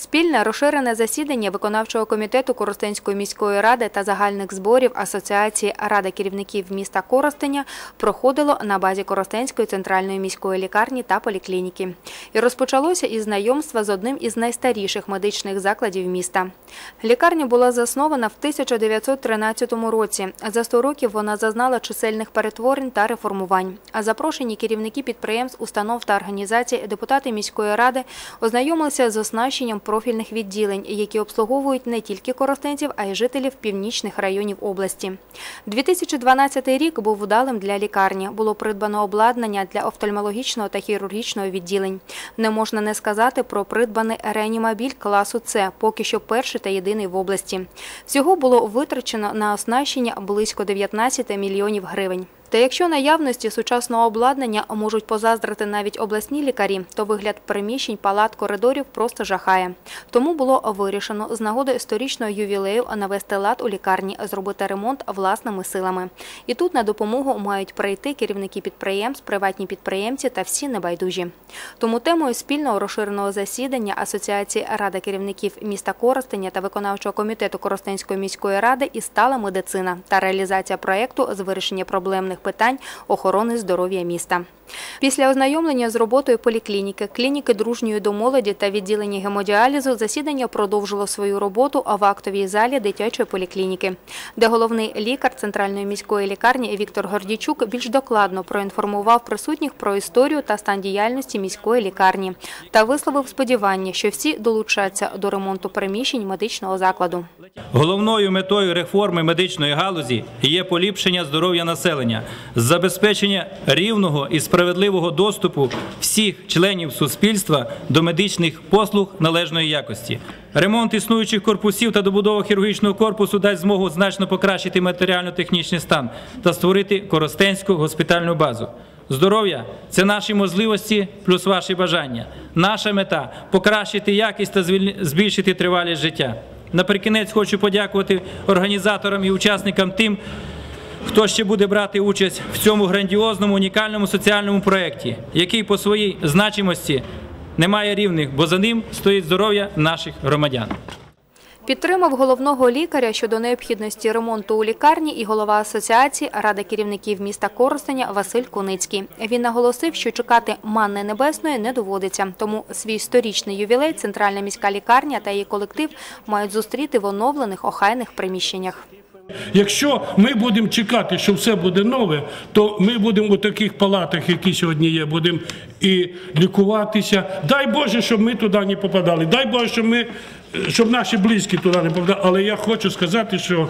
Спільне розширене засідання виконавчого комітету Коростенської міської ради та загальних зборів Асоціації Рада керівників міста Коростеня проходило на базі Коростенської центральної міської лікарні та поліклініки. І розпочалося із знайомства з одним із найстаріших медичних закладів міста. Лікарня була заснована в 1913 році. За 100 років вона зазнала чисельних перетворень та реформувань. А запрошені керівники підприємств, установ та організацій, депутати міської ради ознайомилися з оснащенням профільних відділень, які обслуговують не тільки коростенців, а й жителів північних районів області. 2012 рік був вдалим для лікарні. Було придбано обладнання для офтальмологічного та хірургічного відділень. Не можна не сказати про придбаний реанімобіль класу С, поки що перший та єдиний в області. Всього було витрачено на оснащення близько 19 мільйонів гривень. Та якщо наявності сучасного обладнання можуть позаздрити навіть обласні лікарі, то вигляд приміщень, палат, коридорів просто жахає. Тому було вирішено з нагоди сторічного ювілею навести лад у лікарні, зробити ремонт власними силами. І тут на допомогу мають прийти керівники підприємств, приватні підприємці та всі небайдужі. Тому темою спільного розширеного засідання Асоціації Рада керівників міста Коростеня та виконавчого комітету Коростенської міської ради і стала медицина та реалізація проєкту з вирішення проблемних питань охорони здоров'я міста. Після ознайомлення з роботою поліклініки, клініки дружньої до молоді та відділення гемодіалізу засідання продовжило свою роботу в актовій залі дитячої поліклініки, де головний лікар центральної міської лікарні Віктор Гордійчук більш докладно проінформував присутніх про історію та стан діяльності міської лікарні та висловив сподівання, що всі долучаться до ремонту приміщень медичного закладу. Головною метою реформи медичної галузі є поліпшення здоров'я населення, забезпечення рівного і справедливого доступу всіх членів суспільства до медичних послуг належної якості. Ремонт існуючих корпусів та добудова хірургічного корпусу дасть змогу значно покращити матеріально-технічний стан та створити коростенську госпітальну базу. Здоров'я це наші можливості плюс ваші бажання. Наша мета покращити якість та збільшити тривалість життя. Наприкінець хочу подякувати організаторам і учасникам тим, хто ще буде брати участь в цьому грандіозному унікальному соціальному проєкті, який по своїй значимості не має рівних, бо за ним стоїть здоров'я наших громадян. Підтримав головного лікаря щодо необхідності ремонту у лікарні і голова асоціації Рада керівників міста Коростеня Василь Куницький. Він наголосив, що чекати манни небесної не доводиться. Тому свій сторічний ювілей центральна міська лікарня та її колектив мають зустріти в оновлених охайних приміщеннях. Якщо ми будемо чекати, що все буде нове, то ми будемо у таких палатах, які сьогодні є, будемо і лікуватися. Дай Боже, щоб ми туди не попадали. Дай Боже, щоб ми, щоб наші близькі туди не попадали. Але я хочу сказати, що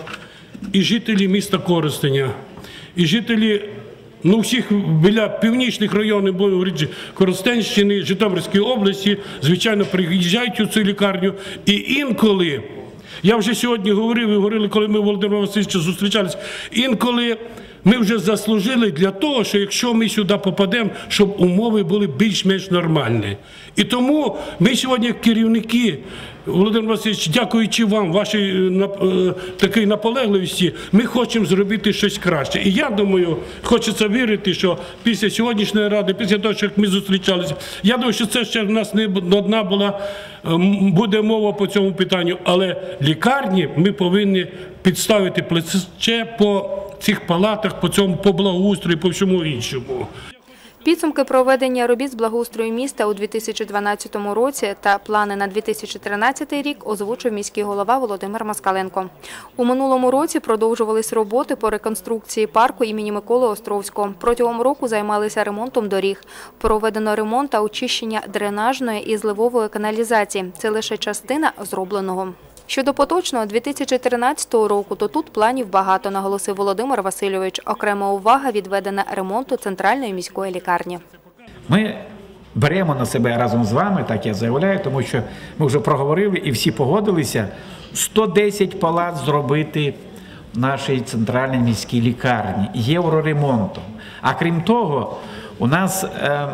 і жителі міста Коростеня, і жителі. Ну, всіх біля північних районів Коростенщини, Житомирської області, звичайно, приїжджають у цю лікарню. І інколи я вже сьогодні говорив і говорили, коли ми Володимиром Васильовичем зустрічалися. Інколи ми вже заслужили для того, що якщо ми сюди попадемо, щоб умови були більш-менш нормальні. І тому ми сьогодні, керівники, Володимир Васильович, дякуючи вам, вашій е, такій наполегливості, ми хочемо зробити щось краще. І я думаю, хочеться вірити, що після сьогоднішньої ради, після того, як ми зустрічалися, я думаю, що це ще в нас не одна була, буде мова по цьому питанню, але лікарні ми повинні підставити плече по цих палатах, по цьому по благоустрою, по всьому іншому. Підсумки проведення робіт з благоустрою міста у 2012 році та плани на 2013 рік озвучив міський голова Володимир Москаленко. У минулому році продовжувались роботи по реконструкції парку імені Миколи Островського. Протягом року займалися ремонтом доріг. Проведено ремонт та очищення дренажної і зливової каналізації. Це лише частина зробленого. Щодо поточного 2013 року, то тут планів багато, наголосив Володимир Васильович. Окрема увага відведена ремонту центральної міської лікарні. Ми беремо на себе разом з вами, так я заявляю, тому що ми вже проговорили і всі погодилися 110 палат зробити в нашій центральній міській лікарні євроремонтом. А крім того, у нас е,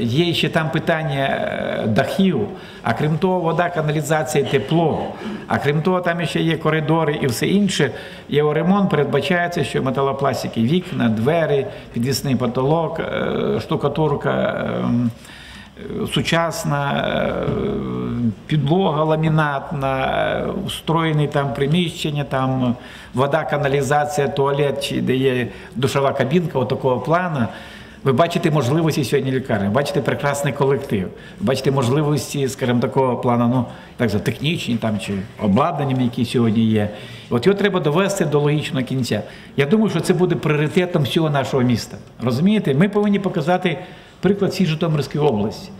є ще там питання е, дахів, а крім того, вода, каналізація, тепло. А крім того, там ще є коридори і все інше. Його ремонт передбачається, що металопластики, вікна, двері, підвісний потолок, е, штукатурка. Сучасна підлога, ламінатна, устроєні там приміщення, там вода, каналізація, туалет, чи де є душова кабінка отакого плану. Ви бачите можливості сьогодні лікарні, бачите прекрасний колектив, бачите можливості, скажімо, такого плану, ну так за технічні там чи обладнанням, які сьогодні є. От його треба довести до логічного кінця. Я думаю, що це буде пріоритетом всього нашого міста. Розумієте, ми повинні показати приклад всій Житомирській області.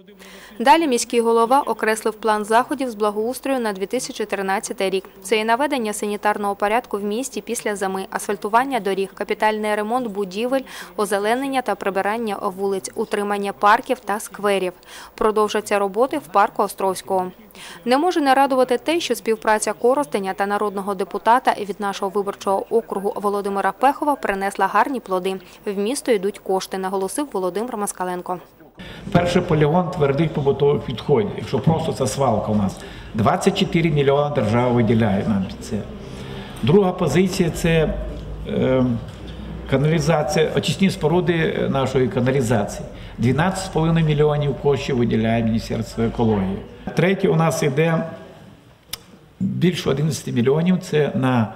Далі міський голова окреслив план заходів з благоустрою на 2013 рік. Це і наведення санітарного порядку в місті після зими, асфальтування доріг, капітальний ремонт будівель, озеленення та прибирання вулиць, утримання парків та скверів. Продовжаться роботи в парку Островського. Не може не радувати те, що співпраця Коростеня та народного депутата від нашого виборчого округу Володимира Пехова принесла гарні плоди. В місто йдуть кошти, наголосив Володимир Москаленко. Перший полігон твердих побутових відходів. Якщо просто це свалка у нас, 24 мільйони держава виділяє нам це. Друга позиція це е, каналізація, очисні споруди нашої каналізації. 12,5 мільйонів коштів виділяє Міністерство екології. Третє у нас йде більше 11 мільйонів це на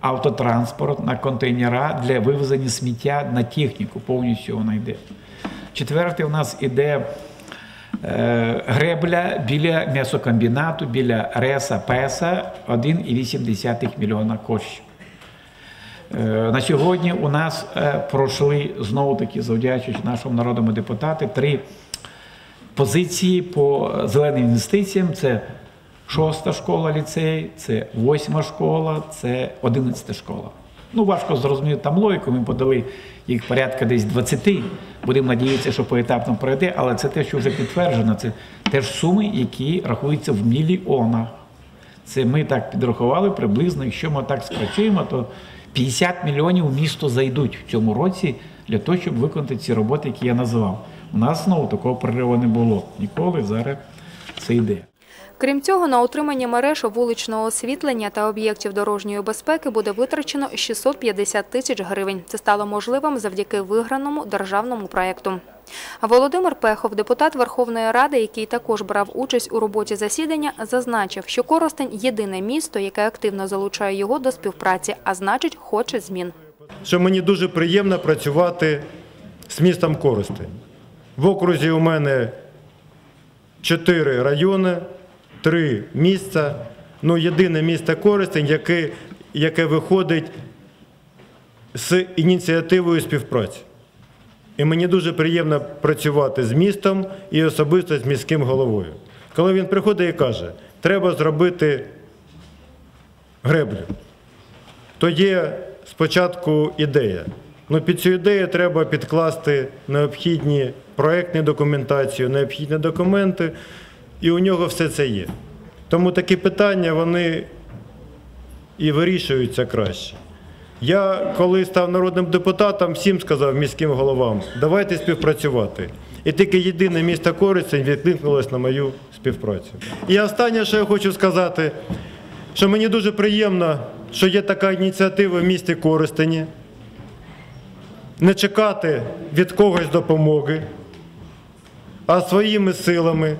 автотранспорт, на контейнера для вивезення сміття на техніку, повністю вона йде. Четверте, у нас іде е, гребля біля м'ясокомбінату, біля Реса Песа 1,8 мільйона коштів. Е, На сьогодні у нас е, пройшли знову таки, завдячуючи нашому народному депутату, три позиції по зеленим інвестиціям. Це шоста школа ліцей, це восьма школа, це одинадцята школа. Ну, важко зрозуміти там логіку, ми подали їх порядка десь 20. Будемо надіятися, що поетапно пройде, але це те, що вже підтверджено. Це теж суми, які рахуються в мільйонах. Це ми так підрахували приблизно, якщо ми так спрацюємо, то 50 мільйонів місто зайдуть в цьому році для того, щоб виконати ці роботи, які я назвав. У нас знову такого прориву не було ніколи. Зараз це йде. Крім цього, на утримання мереж вуличного освітлення та об'єктів дорожньої безпеки буде витрачено 650 тисяч гривень. Це стало можливим завдяки виграному державному проєкту. Володимир Пехов, депутат Верховної Ради, який також брав участь у роботі засідання, зазначив, що Коростень – єдине місто, яке активно залучає його до співпраці, а значить, хоче змін. що мені дуже приємно працювати з містом Коростень. В окрузі у мене чотири райони, три місця. Ну, єдине місто Коростень, яке, яке виходить з ініціативою співпраці. І мені дуже приємно працювати з містом і особисто з міським головою. Коли він приходить і каже, треба зробити греблю то є спочатку ідея. Ну, під цю ідею треба підкласти необхідні проектні документацію, необхідні документи, і у нього все це є. Тому такі питання вони і вирішуються краще. Я, коли став народним депутатом, всім сказав міським головам, давайте співпрацювати. І тільки єдине місто Коростень відкликнулось на мою співпрацю. І останнє, що я хочу сказати, що мені дуже приємно, що є така ініціатива в місті Коростені. Не чекати від когось допомоги, а своїми силами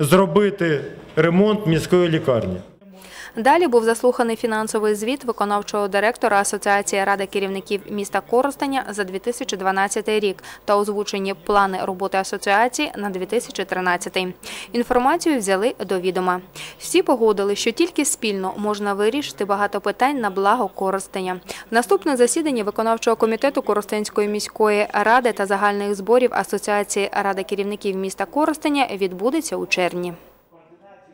зробити ремонт міської лікарні. Далі був заслуханий фінансовий звіт виконавчого директора Асоціації Ради керівників міста Коростеня за 2012 рік та озвучені плани роботи асоціації на 2013. Інформацію взяли до відома. Всі погодили, що тільки спільно можна вирішити багато питань на благо Коростеня. Наступне засідання виконавчого комітету Коростенської міської ради та загальних зборів Асоціації Ради керівників міста Коростеня відбудеться у червні.